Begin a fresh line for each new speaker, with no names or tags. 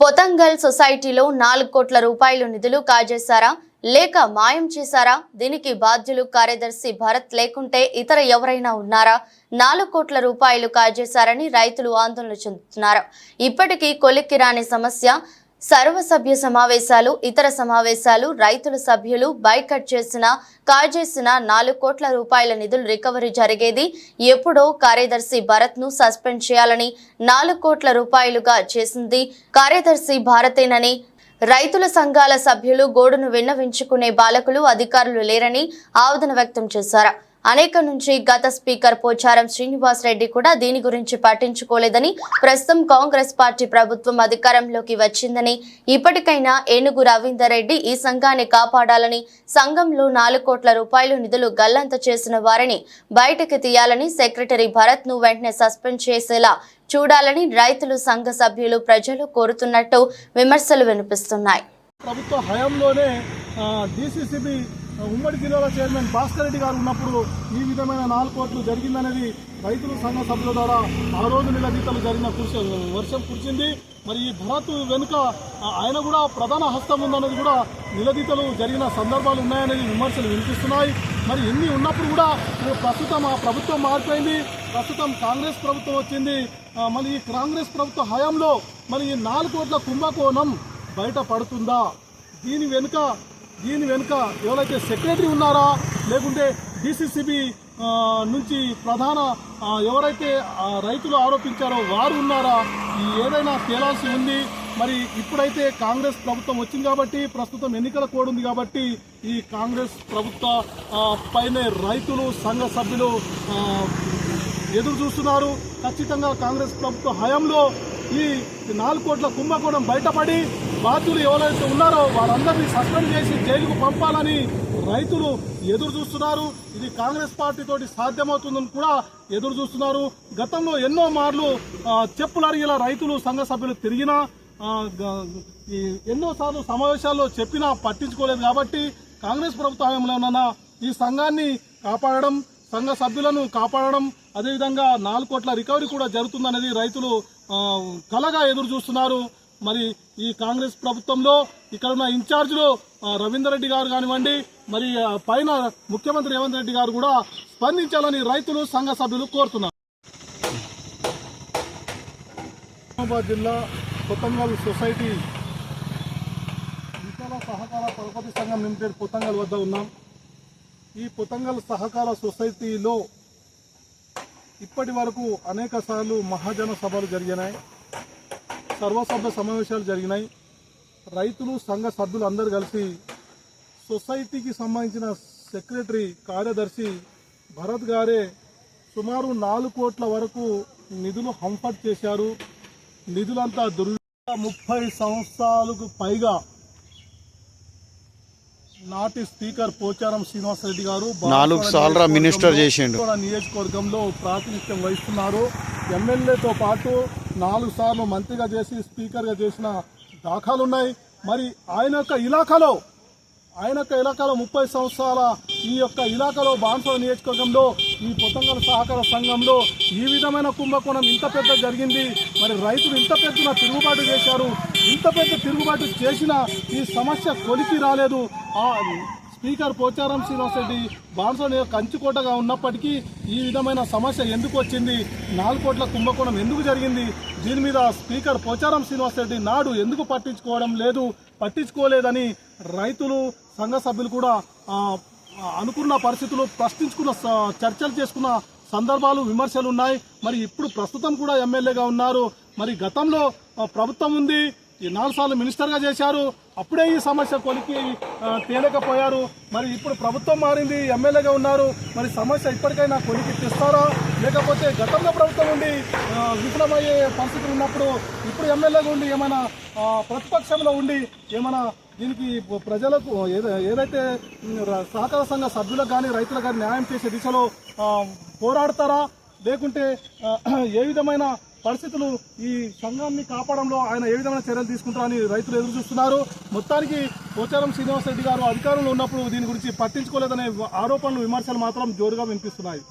పొతంగల్ సొసైటీలో నాలుగు కోట్ల రూపాయలు నిధులు కాజేశారా? లేక మాయం చేశారా? దీనికి బాధ్యులు కార్యదర్శి భరత్ లేకుంటే ఇతర ఎవరైనా ఉన్నారా? నాలుగు కోట్ల రూపాయలు కాజేశారని రైతులు ఆందోళన చెందుతున్నారు. ఇప్పటికీ కొలిక్కి రాని సమస్య సర్వసభ్య సమావేశాలు ఇతర సమావేశాలు రైతుల సభ్యులు బైకట్ చేసిన కాజేసిన నాలుగు కోట్ల రూపాయల నిధులు రికవరీ జరిగేది. ఎప్పుడో కార్యదర్శి భరత్ను సస్పెండ్ చేయాలని నాలుగు కోట్ల రూపాయలుగా చేసింది కార్యదర్శి భారతేనని. రైతుల సంఘాల సభ్యులు గోడును విన్నవించుకునే బాలకులు అధికారులు లేరని ఆవేదన వ్యక్తం చేశారు. అనేక నుంచి గత స్పీకర్ పోచారం శ్రీనివాస్ రెడ్డి కూడా దీని గురించి పట్టించుకోలేదని ప్రస్తుతం కాంగ్రెస్ పార్టీ ప్రభుత్వం అధికారంలోకి వచ్చిందని ఇప్పటికైనా ఏనుగు రవీందర్ రెడ్డి ఈ సంఘాన్ని కాపాడాలని సంఘంలో నాలుగు కోట్ల రూపాయలు నిధులు గల్లంత చేసిన వారిని బయటకు తీయాలని సెక్రటరీ భరత్ను వెంటనే సస్పెండ్ చేసేలా చూడాలని రైతులు సంఘ సభ్యులు ప్రజలు కోరుతున్నట్టు విమర్శలు వినిపిస్తున్నాయి.
ప్రభుత్వ హయాంలోనే డిసిసిబి ఉమ్మడి జిల్లాల చైర్మన్ భాస్కర్ రెడ్డి గారు ఉన్నప్పుడు ఈ విధమైన నాలుగు కోట్లు జరిగిందనేది రైతులు సంఘ సభ్యుల ద్వారా ఆ రోజు నిలదీతలు జరిగిన కురిసి వర్షం కురిచింది మరి ఈ భరత్ వెనుక ఆయన కూడా ప్రధాన హస్తం ఉందన్నది కూడా నిలదీతలు జరిగిన సందర్భాలు ఉన్నాయనేది విమర్శలు వినిపిస్తున్నాయి. మరి ఎన్ని ఉన్నప్పుడు కూడా ప్రస్తుతం ఆ ప్రభుత్వం మారిపోయింది. ప్రస్తుతం కాంగ్రెస్ ప్రభుత్వం వచ్చింది. మరి ఈ కాంగ్రెస్ ప్రభుత్వ హయాంలో మరి ఈ నాలుగు కోట్ల కుంభకోణం బయట పడుతుందా దీని వెనుక దీని వెనుక ఎవరైతే సెక్రటరీ ఉన్నారా లేకుంటే డిసిసిబి నుంచి ప్రధాన ఎవరైతే రైతులు ఆరోపించారో వారు ఉన్నారా? ఏదైనా తేలాల్సి ఉంది. మరి ఇప్పుడైతే కాంగ్రెస్ ప్రభుత్వం వచ్చింది కాబట్టి ప్రస్తుతం ఎన్నికల కోడ్ ఉంది కాబట్టి ఈ కాంగ్రెస్ ప్రభుత్వ పైనే రైతులు సంఘ సభ్యులు ఎదురు చూస్తున్నారు. ఖచ్చితంగా కాంగ్రెస్ ప్రభుత్వ హయాంలో ఈ నాలుగు కోట్ల కుంభకోణం బయటపడి బాధ్యులు ఎవరైతే ఉన్నారో వారందరినీ సస్పెండ్ చేసి జైలుకు పంపాలని రైతులు ఎదురు చూస్తున్నారు. ఇది కాంగ్రెస్ పార్టీతోటి సాధ్యమవుతుందని కూడా ఎదురు చూస్తున్నారు. గతంలో ఎన్నో మార్లు చెప్పులు అడిగేలా రైతులు సంఘ సభ్యులు తిరిగినా ఈ ఎన్నోసార్లు సమావేశాల్లో చెప్పినా పట్టించుకోలేదు కాబట్టి కాంగ్రెస్ ప్రభుత్వ హయాంలోనన్నా ఈ సంఘాన్ని కాపాడడం సంఘ సభ్యులను కాపాడడం అదేవిధంగా నాలుగు కోట్ల రికవరీ కూడా జరుగుతుందనేది రైతులు కలగా ఎదురు చూస్తున్నారు. మరి ఈ కాంగ్రెస్ ప్రభుత్వంలో ఇక్కడ ఉన్న ఇన్ఛార్జీలు ఆ, రవీందర్ రెడ్డి గారు కానివ్వండి మరి పైన ముఖ్యమంత్రి రేవంత్ రెడ్డి గారు కూడా స్పందించాలని రైతులు సంఘ సభ్యులు కోరుతున్నారు. నిజామాబాద్ జిల్లా కొత్తంగల్ సొసైటీ విశాల సహకార పరపతి సంఘం లిమిటెడ్ పొతంగల్ వద్ద ఉన్నాం. ఈ పొతంగల్ సహకార సొసైటీలో ఇప్పటి వరకు అనేక సార్లు మహాజన సభలు జరిగినాయి. సర్వసభ్య సమావేశాలు జరిగినాయి. రైతులు సంఘ సభ్యులు అందరూ కలిసి సొసైటీకి సంబంధించిన సెక్రటరీ కార్యదర్శి భరత్ గారే సుమారు నాలుగు కోట్ల వరకు నిధులు హంఫట్ చేశారు. నిధులంతా దుర్ ముప్పై సంవత్సరాలకు పైగా నాటి స్పీకర్ పోచారం శ్రీనివాసరెడ్డి గారు
నాలుగు సార్లు మినిస్టర్ చేసిండు.
నియోజకవర్గంలో ప్రాతినిధ్యం వహిస్తున్నారు. ఎమ్మెల్యేతో పాటు నాలుగు సార్లు మంత్రిగా చేసి స్పీకర్గా చేసిన దాఖలు ఉన్నాయి మరి ఆయన యొక్క ఇలాఖలో ఆయన యొక్క ఇలాకాలో ముప్పై సంవత్సరాల ఈ యొక్క ఇలాకాలో బాన్సో నియోజకవర్గంలో ఈ పొతంగల్ సహకార సంఘంలో ఈ విధమైన కుంభకోణం ఇంత పెద్ద జరిగింది. మరి రైతులు ఇంత పెద్దన తిరుగుబాటు చేశారు. ఇంత పెద్ద తిరుగుబాటు చేసిన ఈ సమస్య కొలికి రాలేదు. స్పీకర్ పోచారం శ్రీనివాసరెడ్డి బాన్సో నియోజక కంచుకోటగా ఉన్నప్పటికీ ఈ విధమైన సమస్య ఎందుకు వచ్చింది? నాలుగు కోట్ల కుంభకోణం ఎందుకు జరిగింది? దీని మీద స్పీకర్ పోచారం శ్రీనివాసరెడ్డి నాడు ఎందుకు పట్టించుకోవడం లేదు? పట్టించుకోలేదని రైతులు సంఘ సభ్యులు కూడా అనుకున్న పరిస్థితులు ప్రశ్నించుకున్న స- చర్చలు చేసుకున్న సందర్భాలు విమర్శలు ఉన్నాయి. మరి ఇప్పుడు ప్రస్తుతం కూడా ఎమ్మెల్యేగా ఉన్నారు. మరి గతంలో ప్రభుత్వం ఉంది. ఈ నాలుగు సార్లు మినిస్టర్గా చేశారు అప్పుడే ఈ సమస్య కొలికి తేలేకపోయారు. మరి ఇప్పుడు ప్రభుత్వం మారింది ఎమ్మెల్యేగా ఉన్నారు. మరి సమస్య ఇప్పటికైనా కొలికి తెస్తారా? లేకపోతే గతంలో ప్రభుత్వం ఉండి విఫలమయ్యే పరిస్థితులు ఉన్నప్పుడు ఇప్పుడు ఎమ్మెల్యేగా ఉండి ఏమైనా ప్రతిపక్షంలో ఉండి ఏమైనా దీనికి ప్రజలకు ఏదైతే సహకార సంఘ సభ్యులకు కానీ రైతులకు కానీ న్యాయం చేసే దిశలో పోరాడతారా? లేకుంటే ఏ విధమైన పరిస్థితులు ఈ సంఘాన్ని కాపాడంలో ఆయన ఏ విధమైన చర్యలు తీసుకుంటారని రైతులు ఎదురు చూస్తున్నారు. మొత్తానికి పోచారం శ్రీనివాసరెడ్డి గారు అధికారంలో ఉన్నప్పుడు దీని గురించి పట్టించుకోలేదనే ఆరోపణలు విమర్శలు మాత్రం జోరుగా వినిపిస్తున్నాయి.